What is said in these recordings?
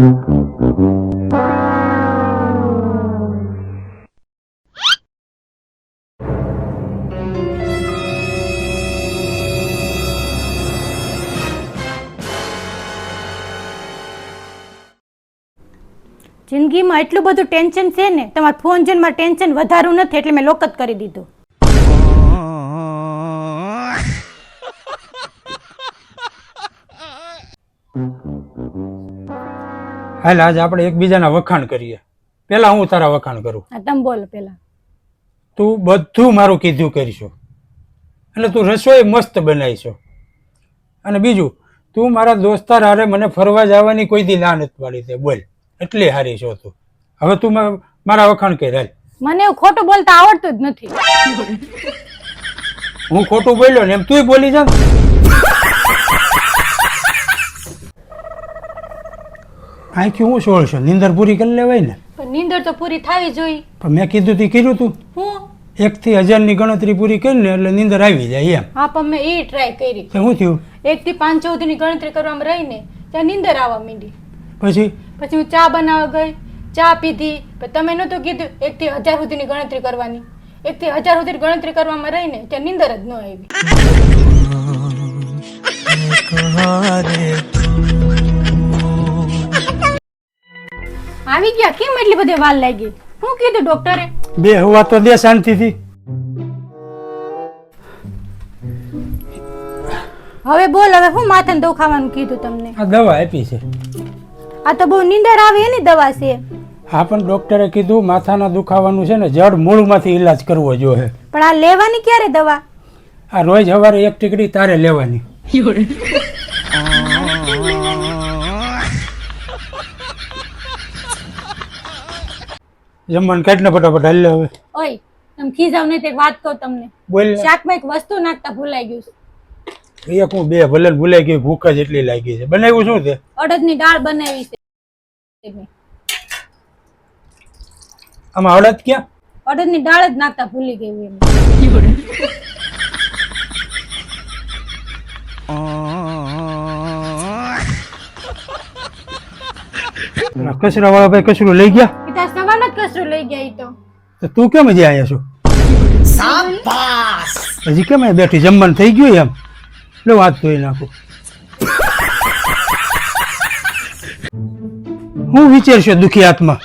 જિંદગીમાં એટલું બધું ટેન્શન છે ને, તમારા ફોન જોઈને મારે ટેન્શન વધારું નથી, એટલે મેં લોક જ કરી દીધું. હાલ આજ આપણે એકબીજાના વખાણ કરીએ. પેલા હું તારા વખાણ કરું? તમે બોલો પેલા. તું બધું મારું કીધું કરીશું. અને તું રસોઈ મસ્ત બનાવીશો. અને બીજું તું મારા દોસ્તાર હારે મને ફરવા જવાની કોઈ દી લાનત નથી પાડી તે બોલ. એટલી હારી છો તું. હવે તું મારા વખાણ કરી હાલ. મને ખોટું બોલતા આવડતું જ નથી. હું ખોટું બોલ્યો ને એમ તુંય બોલી જા આંખી હું સોળ છો? નિંદર પૂરી કરી લેવાય ને? પણ નીંદર તો પૂરી થવી જોઈએ પણ મેં કીધું તું કર્યું તું? હું? એકથી હજારની ગણતરી પૂરી કરીને એટલે નિંદર આવી જાય એમ. હા પણ મેં એ ટ્રાય કરી. તો શું થયું? એક થી પાંચ ચૌદની ગણતરી કરવામાં રહીને ત્યાં નીંદર આવવા માંડી. પછી? પછી હું ચા બનાવવા ગઈ ચા પીધી. પણ તમે નહોતું કીધું એક થી હજાર સુધીની ગણતરી કરવાની. એક થી હજાર સુધીની ગણતરી કરવામાં રહીને ત્યાં નીંદર જ ન આવી. આવી ગયા? કેમ એટલી બધી વાર લાગી? શું કીધું ડોક્ટરે. બે હવા તો દે શાંતિથી. હવે બોલ હવે શું માથાને દુખાવાનું કીધું તમને? આ દવા આપી છે. આ તો બહુ નીંદર આવે એની દવા છે. હા પણ ડોક્ટરે કીધું માથાના દુખાવાનું છે ને જડ મૂળમાંથી ઈલાજ કરવો જોઈએ. પણ આ લેવાની ક્યારે દવા? આ રોજ સવારે એક ટીકડી તારે લેવાની. જમવાનું કેટલા ને ફટાફટ હાલ હવે. ઓય તમે ખીજાવ નહીં તે વાત કહું તમને. બોલ. શાકમાં એક વસ્તુ નાખતા ભૂલાઈ ગયું છે. એક હું બે ભલે ભૂલાઈ ગઈ ભૂખ જ એટલી લાગી છે. બનાવ્યું શું છે? અડદની દાળ બનાવી છે. આમાં અડદ ક્યાં? અડદની દાળ જ નાખતા ભૂલી ગઈ હું એમ. કચરા વાળા ભાઈ કચરું લઈ ગયા? તો તું કેમ હજી આવ્યા છો? હજી કેમ બેઠી? જમવાનું થઈ ગયું એમ? એટલે વાત ધોઈ નાખું. હું વિચારશો દુખી આત્મા?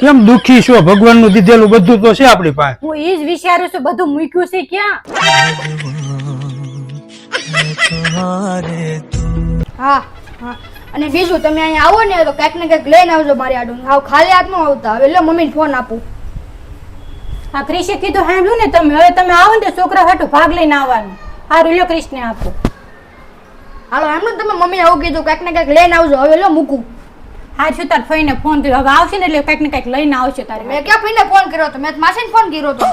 કેમ દુખી છો? ભગવાનનું દીધેલું બધું તો છે આપણી પાસે. હું એ જ વિચારું છું બધું મૂક્યું છે ક્યાં? હા હા. અને બીજું તમે અહીંયા આવો ને તો કંઈક ને કંઈક લઈને આવજો મારી આડું. આવ ખાલી હાથ ન આવતા હવે લો મમ્મીને ફોન આપું. આ ક્રિશે કીધું સાંભળ્યું ને તમે? હવે તમે આવો ને તો છોકરા હાટું ભાગ લઈને આવવાનું. આ રૂલ્યો ક્રિશને આપો હાલો એમ ને તમે મમ્મી આવું કીધું કાંઈક ને કાંઈક લઈને આવજો. હવે લો મૂકું. હા છું તાર ફઈને ફોન કર્યો હવે આવશે ને એટલે કાંઈક ને કાંઈક લઈને આવશે તારે. મેં ક્યાં ફઈને ફોન કર્યો હતો? મેં માસીને ફોન કર્યો તો